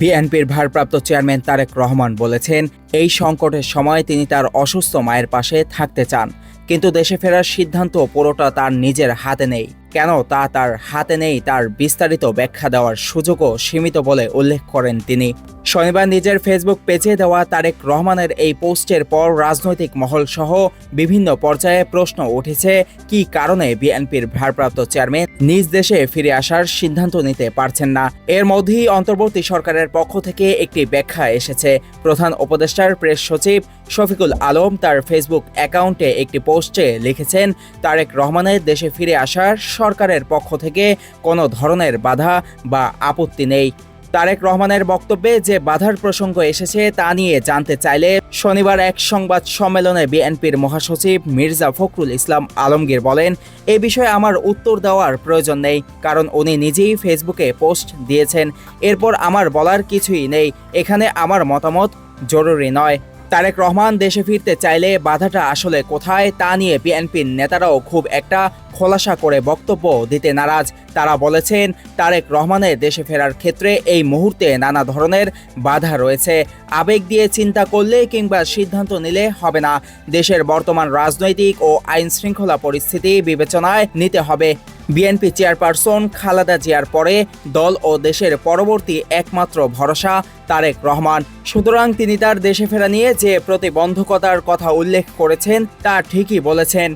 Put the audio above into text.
বিএনপির ভারপ্রাপ্ত চেয়ারম্যান তারেক রহমান বলেছেন, এই সংকটের সময় তিনি তার অসুস্থ মায়ের পাশে থাকতে চান। কিন্তু দেশে ফেরার সিদ্ধান্ত পুরোটা তার নিজের হাতে নেই। কেন তা তার হাতে নেই তার বিস্তারিত ব্যাখ্যা দেওয়ার সুযোগও সীমিত বলে উল্লেখ করেন তিনি। শনিবার নিজের ফেসবুক পেজে দেওয়া তারেক রহমানের এই পোস্টের পর রাজনৈতিক মহল সহ বিভিন্ন পর্যায়ে প্রশ্ন উঠেছে, কি কারণে বিএনপির ভারপ্রাপ্ত চেয়ারম্যান নিজ দেশে ফিরে আসার সিদ্ধান্ত নিতে পারছেন না? এর মধ্যেই অন্তর্বর্তী সরকারের পক্ষ থেকে একটি ব্যাখ্যা এসেছে। প্রধান উপদেষ্টার প্রেস সচিব শফিকুল আলম তার ফেসবুক অ্যাকাউন্টে একটি পোস্টে লিখেছেন, তারেক রহমানের দেশে ফিরে আসার সরকারের পক্ষ থেকে কোনো ধরনের বাধা বা আপত্তি নেই। তারেক রহমানের বক্তব্যে যে বাধার প্রসঙ্গ এসেছে তা নিয়ে জানতে চাইলে শনিবার এক সংবাদ সম্মেলনে বিএনপির মহাসচিব মির্জা ফখরুল ইসলাম আলমগীর বলেন, এ বিষয়ে আমার উত্তর দেওয়ার প্রয়োজন নেই, কারণ উনি নিজেই ফেসবুকে পোস্ট দিয়েছেন। এরপর আমার বলার কিছুই নেই। এখানে আমার মতামত জরুরি নয়। তারেক রহমান দেশে ফিরতে চাইলে বাধাটা আসলে কোথায় তা নিয়ে বিএনপির নেতারাও খুব একটা খোলাসা করে বক্তব্য দিতে নারাজ। তারা বলেছেন, তারেক রহমানের দেশে ফেরার ক্ষেত্রে এই মুহূর্তে নানা ধরনের বাধা রয়েছে। আবেগ দিয়ে চিন্তা করলে কিংবা সিদ্ধান্ত নিলে হবে না। দেশের বর্তমান রাজনৈতিক ও আইন শৃঙ্খলা পরিস্থিতি বিবেচনায় নিতে হবে। বিএনপি চেয়ারপারসন খালেদা জিয়ার পরে দল ও দেশের পরবর্তী একমাত্র ভরসা তারেক রহমান। সুতরাং তিনি তার দেশে ফেরা নিয়ে যে প্রতিবন্ধকতার কথা উল্লেখ করেছেন তা ঠিকই বলেছেন।